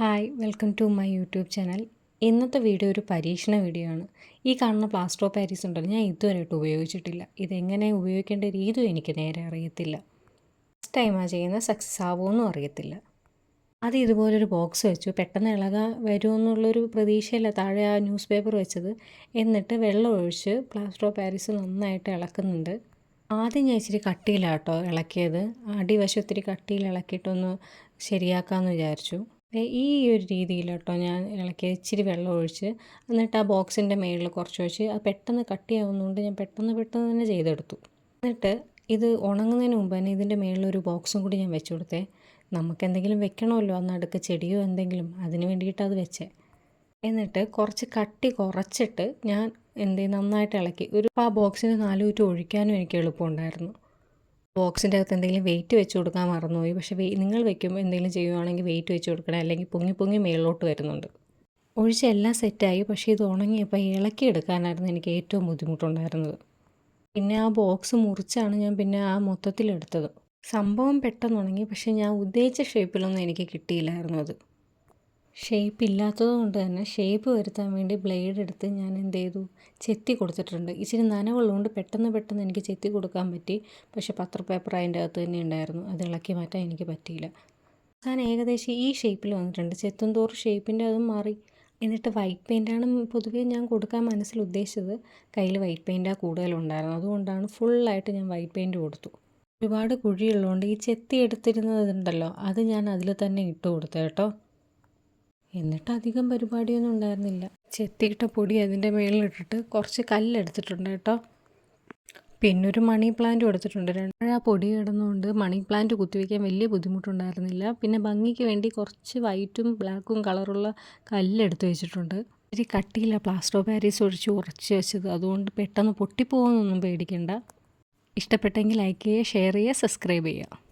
Hi welcome to my YouTube channel ഇന്നത്തെ video ഒരു പരീക്ഷണ വീഡിയോ ആണ്. ഈ കാണുന്ന പ്ലാസ്റ്റർ ഓഫ് പാരീസ് ഉണ്ടല്ലോ ഞാൻ ഇതുവരെ ഇതുവരെയായിട്ട് ഉപയോഗിച്ചിട്ടില്ല. ഇതെങ്ങനെ ഉപയോഗിക്കേണ്ട രീതിയും എനിക്ക് നേരെ അറിയത്തില്ല. ഫസ്റ്റ് ടൈമാണ് ചെയ്യുന്ന സക്സസ് ആവുമെന്നും അറിയത്തില്ല. അത് ഇതുപോലൊരു ബോക്സ് വെച്ചു. പെട്ടെന്ന് ഇളകാൻ വരുമെന്നുള്ളൊരു പ്രതീക്ഷയില്ല താഴെ ആ ന്യൂസ് പേപ്പർ വെച്ചത്. എന്നിട്ട് വെള്ളം ഒഴിച്ച് പ്ലാസ്റ്റർ ഓഫ് പാരീസ് നന്നായിട്ട് ഇളക്കുന്നുണ്ട്. ആദ്യം ഞാൻ ഇച്ചിരി കട്ടിയിലാട്ടോ ഇളക്കിയത്. അടിവശം ഒത്തിരി കട്ടിയിൽ ഇളക്കിയിട്ടൊന്ന് ശരിയാക്കാമെന്ന് വിചാരിച്ചു. ഈ ഒരു രീതിയിൽ കേട്ടോ ഞാൻ ഇളക്കി ഇച്ചിരി വെള്ളം ഒഴിച്ച് എന്നിട്ട് ആ ബോക്സിന്റെ മേളിൽ കുറച്ച് ഒഴിച്ച് അത് പെട്ടെന്ന് കട്ടിയാവുന്നതുകൊണ്ട് ഞാൻ പെട്ടെന്ന് പെട്ടെന്ന് തന്നെ ചെയ്തെടുത്തു. എന്നിട്ട് ഇത് ഉണങ്ങുന്നതിന് മുമ്പ് തന്നെ ഇതിന്റെ ഒരു ബോക്സും കൂടി ഞാൻ വെച്ച് കൊടുത്തേ. നമുക്ക് എന്തെങ്കിലും വെക്കണമല്ലോ അന്ന് അടുക്ക ചെടിയോ എന്തെങ്കിലും അതിന് വേണ്ടിയിട്ട് അത് വെച്ചേ. എന്നിട്ട് കുറച്ച് കട്ടി കുറച്ചിട്ട് ഞാൻ എന്ത് നന്നായിട്ട് ഇളക്കി. ഒരു ആ ബോക്സിന് നാല് ഒഴിക്കാനും എനിക്ക് എളുപ്പമുണ്ടായിരുന്നു. ബോക്സിന്റെ അകത്ത് എന്തെങ്കിലും വെയിറ്റ് വെച്ച് കൊടുക്കാൻ മറന്നുപോയി. പക്ഷേ നിങ്ങൾ വെക്കുമ്പോൾ എന്തെങ്കിലും ചെയ്യുവാണെങ്കിൽ വെയിറ്റ് വെച്ച് കൊടുക്കണം അല്ലെങ്കിൽ പൊങ്ങി പൊങ്ങി മേളിലോട്ട് വരുന്നുണ്ട്. ഒഴിച്ച് എല്ലാം സെറ്റായി. പക്ഷേ ഇത് ഉണങ്ങിയപ്പോൾ ഇളക്കി എടുക്കാനായിരുന്നു എനിക്ക് ഏറ്റവും ബുദ്ധിമുട്ടുണ്ടായിരുന്നത്. പിന്നെ ആ ബോക്സ് മുറിച്ചാണ് ഞാൻ പിന്നെ ആ മൊത്തത്തിലെടുത്തത്. സംഭവം പെട്ടെന്ന് ഉണങ്ങി പക്ഷേ ഞാൻ ഉദ്ദേശിച്ച ഷേപ്പിലൊന്നും എനിക്ക് കിട്ടിയില്ലായിരുന്നു അത്. ഷേപ്പ് ഇല്ലാത്തത് കൊണ്ട് തന്നെ ഷേപ്പ് വരുത്താൻ വേണ്ടി ബ്ലേഡ് എടുത്ത് ഞാൻ എന്ത് ചെയ്തു? ചെത്തി കൊടുത്തിട്ടുണ്ട്. ഇച്ചിരി നനവുള്ളതുകൊണ്ട് പെട്ടെന്ന് പെട്ടെന്ന് എനിക്ക് ചെത്തി കൊടുക്കാൻ പറ്റി. പക്ഷേ പത്ര പേപ്പർ അതിന്റെ അകത്ത് തന്നെ ഉണ്ടായിരുന്നു. അത് ഇളക്കി മാറ്റാൻ എനിക്ക് പറ്റിയില്ല. അവസാനം ഏകദേശം ഈ ഷേപ്പിൽ വന്നിട്ടുണ്ട്. ചെത്തും തോറും ഷേപ്പിന്റെ അതും മാറി. എന്നിട്ട് വൈറ്റ് പെയിന്റാണ് പൊതുവേ ഞാൻ കൊടുക്കാൻ മനസ്സിൽ ഉദ്ദേശിച്ചത്. കയ്യിൽ വൈറ്റ് പെയിന്റാണ് കൂടുതലുണ്ടായിരുന്നു അതുകൊണ്ടാണ് ഫുള്ളായിട്ട് ഞാൻ വൈറ്റ് പെയിന്റ് കൊടുത്തു. ഒരുപാട് കുഴിയുള്ളതുകൊണ്ട് ഈ ചെത്തി എടുത്തിരുന്നതുണ്ടല്ലോ അത് ഞാൻ അതിൽ തന്നെ ഇട്ട് കൊടുത്തു കേട്ടോ. എന്നിട്ട് അധികം പരിപാടിയൊന്നും ഉണ്ടായിരുന്നില്ല. ചെത്തിയിട്ട പൊടി അതിന്റെ മേളിലിട്ടിട്ട് കുറച്ച് കല്ലെടുത്തിട്ടുണ്ട് കേട്ടോ. പിന്നെ ഒരു മണി പ്ലാന്റ് എടുത്തിട്ടുണ്ട് രണ്ട് ആ പൊടി കിടന്നുകൊണ്ട് മണി പ്ലാന്റ് കുത്തിവെക്കാൻ വലിയ ബുദ്ധിമുട്ടുണ്ടായിരുന്നില്ല. പിന്നെ ഭംഗിക്ക് വേണ്ടി കുറച്ച് വൈറ്റും ബ്ലാക്കും കളറുള്ള കല്ലെടുത്ത് വെച്ചിട്ടുണ്ട്. ഇത്തിരി കട്ടിയില്ല പ്ലാസ്റ്റർ പാരീസ് ഒഴിച്ച് ഉറച്ച് വെച്ചത്. അതുകൊണ്ട് പെട്ടെന്ന് പൊട്ടിപ്പോകുന്നൊന്നും പേടിക്കണ്ട. ഇഷ്ടപ്പെട്ടെങ്കിൽ ലൈക്ക് ചെയ്യുക ഷെയർ ചെയ്യുക സബ്സ്ക്രൈബ് ചെയ്യുക.